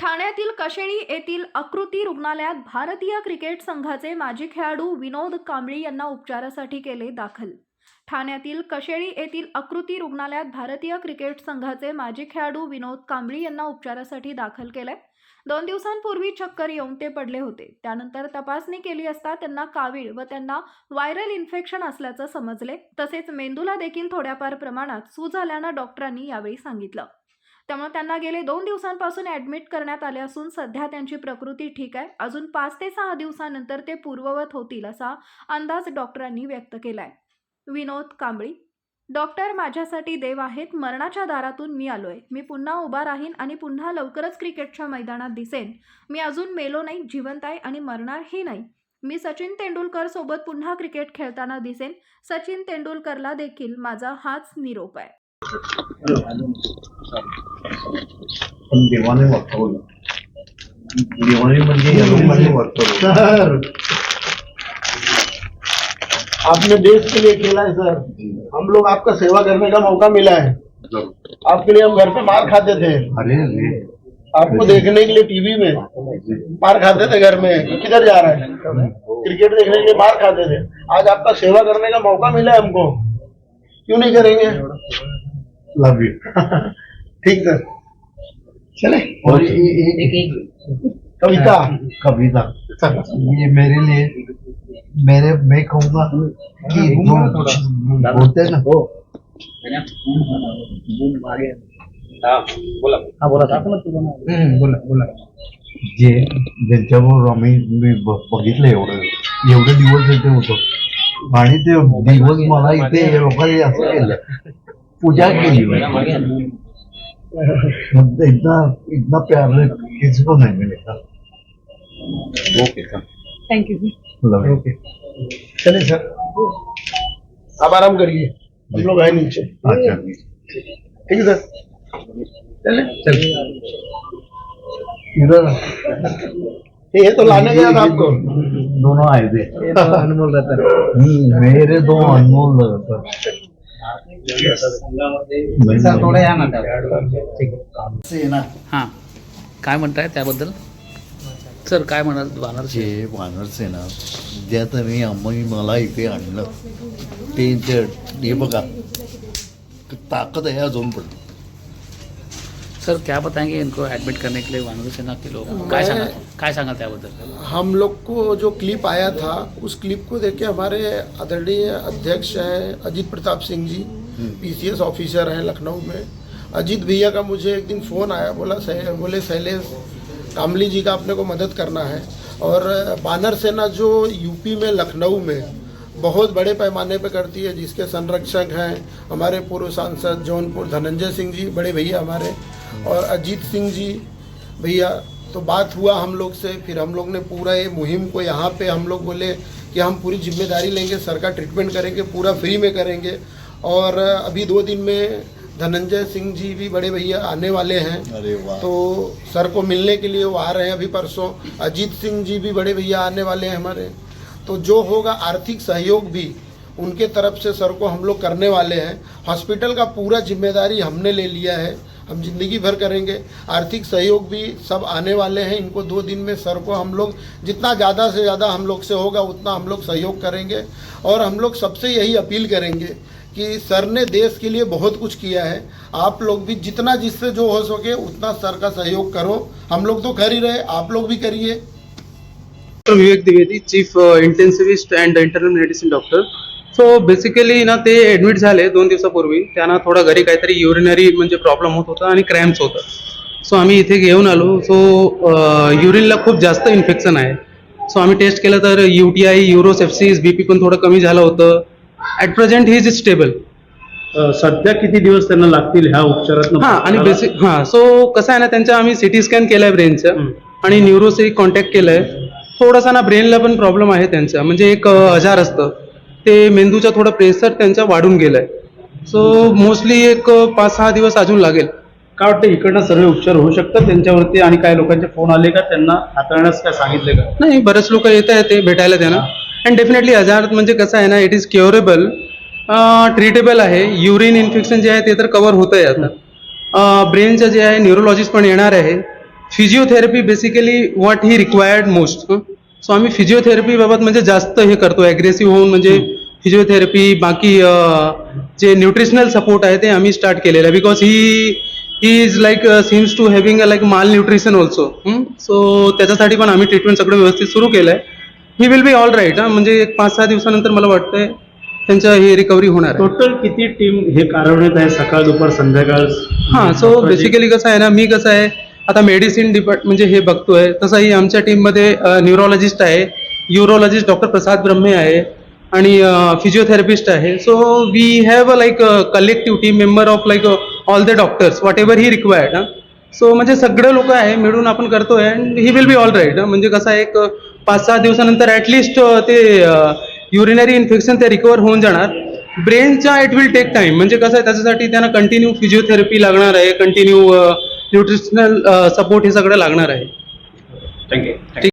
ठाण्यातील कशेळी येथील आकृती रुग्णालयात भारतीय क्रिकेट संघाचे माजी खेळाडू विनोद कांबळी यांना उपचारासाठी केले दाखल. ठाण्यातील कशेळी येथील आकृती रुग्णालयात भारतीय क्रिकेट संघाचे माजी खेळाडू विनोद कांबळी यांना उपचारासाठी दाखल केलंय. दोन दिवसांपूर्वी चक्कर येऊन ते पडले होते. त्यानंतर तपासणी केली असता त्यांना कावीळ व त्यांना व्हायरल इन्फेक्शन असल्याचं समजले. तसेच मेंदूला देखील थोड्याफार प्रमाणात सूज आल्यानं डॉक्टरांनी यावेळी सांगितलं. त्यामुळे त्यांना गेले दोन दिवसांपासून ॲडमिट करण्यात आले असून सध्या त्यांची प्रकृती ठीक आहे. अजून पाच ते सहा दिवसानंतर ते पूर्ववत होतील असा अंदाज डॉक्टरांनी व्यक्त केलाय. विनोद कांबळी डॉक्टर माझ्यासाठी देव आहेत मरणाच्या दारातून मी आलोय. मी पुन्हा उभा राहीन आणि पुन्हा लवकरच क्रिकेटच्या मैदानात दिसेन. मी अजून मेलो नाही जिवंत आहे आणि मरणारही नाही. मी सचिन तेंडुलकर सोबत पुन्हा क्रिकेट खेळताना दिसेन. सचिन तेंडुलकरला देखील माझा हाच निरोप आहे. पण देवाने देवाने म्हणजे या लोकांनी वाचवलं सर. आपने देश के लिए खेला है सर. हम लोग आपका सेवा करने का मौका मिला है। आपके लिए हम घर पे मार खाते थे। अरे अरे. आपको देखने के लिए टीवी में मार खाते थे घर में। किधर जा रहा है? क्रिकेट देखने के लिए मार खाते थे। आज आपका सेवा करने का मौका मिला है हमको। क्यों नहीं करेंगे? लव यू ठीक सर चले. और ये- ये- ये- कविता. कविता. ये मेरे लिए मेरे मैं कहूँगा कि जो बोलते हैं ना। जे ज्यांच्याबरोबर आम्ही मी बघितलं एवढं. एवढे दिवस इथे होतो. आणि ते दिवस मला इथे या लोकांनी असं केलं. पूजा केली मग इतना इतना प्यार किसी को नहीं मिलेगा। Okay thank you love okay चलिए सर। आप आराम करिए। हम लोग आए नीचे। अच्छा ठीक है सर। चले चलिए। इधर ये तो लाने गया था आपको। दोनों आए थे। अनमोल रहता मेरे दो अनमोल रतन हां. काय म्हणताय त्याबद्दल? सर काय म्हणाल वानरचे? जे वानरसेना ज्या त्यांनी आम्ही मला इथे आणलं. ते ते- हे बघा ताकद आहे अजून पण. सर क्या बताएंगे इनको एडमिट करने के लिए वानर सेना के लोग? काय सांगा काय सांगा त्याबद्दल? हम लोग को जो क्लिप आया था उस क्लिप को देख के हमारे आदरणीय अध्यक्ष हैं अजीत प्रताप सिंह जी। पीसीएस ऑफिसर हैं लखनऊ में। अजीत भैया का मुझे एक दिन फ़ोन आया बोला सह, बोले शैलेश कामली जी का अपने को मदद करना है। और बानर सेना जो यूपी में लखनऊ में बहुत बड़े पैमाने पर करती है जिसके संरक्षक हैं हमारे पूर्व सांसद जौनपुर धनंजय सिंह जी बड़े भैया हमारे और अजीत सिंह जी भैया। तो बात हुआ हम लोग से फिर हम लोग ने पूरा ये मुहिम को यहाँ पे हम लोग बोले कि हम पूरी ज़िम्मेदारी लेंगे सर का ट्रीटमेंट करेंगे पूरा फ्री में करेंगे। और अभी दो दिन में धनंजय सिंह जी भी बड़े भैया आने वाले हैं। अरे वाह। तो सर को मिलने के लिए वो आ रहे हैं अभी परसों। अजीत सिंह जी भी बड़े भैया आने वाले हैं हमारे। तो जो होगा आर्थिक सहयोग भी उनके तरफ़ से सर को हम लोग करने वाले हैं। हॉस्पिटल का पूरा ज़िम्मेदारी हमने ले लिया है। हम ज़िंदगी भर करेंगे। आर्थिक सहयोग भी सब आने वाले हैं। इनको दो दिन में सर को हम लोग जितना ज़्यादा से ज़्यादा हम लोग से होगा उतना हम लोग सहयोग करेंगे। और हम लोग सबसे यही अपील करेंगे कि सर ने देश के लिए बहुत कुछ किया है। आप लोग भी जितना जिससे जो हो सके उतना सर का सहयोग करो। हम लोग तो कर ही रहे, आप लोग भी करिए। Vivek Dwivedi, chief intensivist and internal medicine doctor so basically ना, ते ॲडमिट झाले दोन दिवसापूर्वी. त्यांना थोडा घरी काहीतरी युरिनरी म्हणजे प्रॉब्लेम होत होता आणि क्रॅम्प्स होतं. सो आम्ही इथे घेऊन आलो. सो युरिनला खूप जास्त इन्फेक्शन आहे. सो आम्ही टेस्ट केलं तर U T I B P पण थोडं कमी झालं होतं. At present he is stable uh, सध्या किती दिवस त्यांना लागतील ह्या उपचारात हां आणि बेसिक हां सो कसं आहे ना त्यांच्या आम्ही सिटी स्कॅन केलाय ब्रेनचं आणि न्यूरोचे कॉन्टॅक्ट केलंय. थोडासा ना ब्रेनला पण प्रॉब्लेम आहे त्यांचा. म्हणजे एक अ, आजार असतं. ते मेंदूचा थोडं प्रेशर त्यांचा वाढून गेलाय. सो मोस्टली एक अ, पाच सहा दिवस अजून लागेल. काय वाटतं इकडनं सर्व उपचार होऊ शकतात त्यांच्यावरती? आणि काय लोकांचे फोन आले का? त्यांना हाताळण्यास काय सांगितले का? नाही बरेच लोक येत आहेत ते भेटायला त्यांना. अँड डेफिनेटली आजार म्हणजे कसं आहे ना इट इज क्युरेबल ट्रीटेबल आहे. युरिन इन्फेक्शन जे आहे ते तर कव्हर होत आहे आता ब्रेनचं जे आहे न्यूरोलॉजिस्ट पण येणार आहे. Physiotherapy basically what he required most so आम्ही फिजिओथेरपी बाबत म्हणजे जास्त हे करतो ॲग्रेसिव्ह होऊन म्हणजे फिजिओथेरपी बाकी जे न्यूट्रिशनल सपोर्ट आहे ते आम्ही स्टार्ट केलेलं आहे. Because he he is like seems to having a like malnutrition also so त्याच्यासाठी पण आम्ही ट्रीटमेंट सगळं व्यवस्थित सुरू केलं आहे he will be all right म्हणजे एक पाच सहा दिवसानंतर मला वाटतंय त्यांचं हे रिकव्हरी होणार आहे. टोटल किती टीम हे कार्यान्वित आहे सकाळ दुपार संध्याकाळ? हां सो बेसिकली कसं आहे ना मी कसं आहे आता मेडिसिन डिपार्ट म्हणजे हे बघतोय तसंही आमच्या टीममध्ये न्यूरोलॉजिस्ट आहे युरोलॉजिस्ट डॉक्टर प्रसाद ब्रह्मे आहे आणि फिजिओथेरपिस्ट आहे. So we have a like collective team member of like all the doctors whatever he? Required so म्हणजे सगळे लोक आहे मिळून आपण करतोय and he will be all right म्हणजे कसं आहे एक पाच सहा दिवसानंतर ॲटलिस्ट ते युरिनरी इन्फेक्शन ते रिकवर होऊन जाणार. ब्रेनच्या इट विल टेक टाइम म्हणजे कसं आहे त्याच्यासाठी त्यांना कंटिन्यू फिजिओथेरपी लागणार आहे कंटिन्यू न्यूट्रिशनल सपोर्ट हे सगळं लागणार आहे. थँक्यू ठीक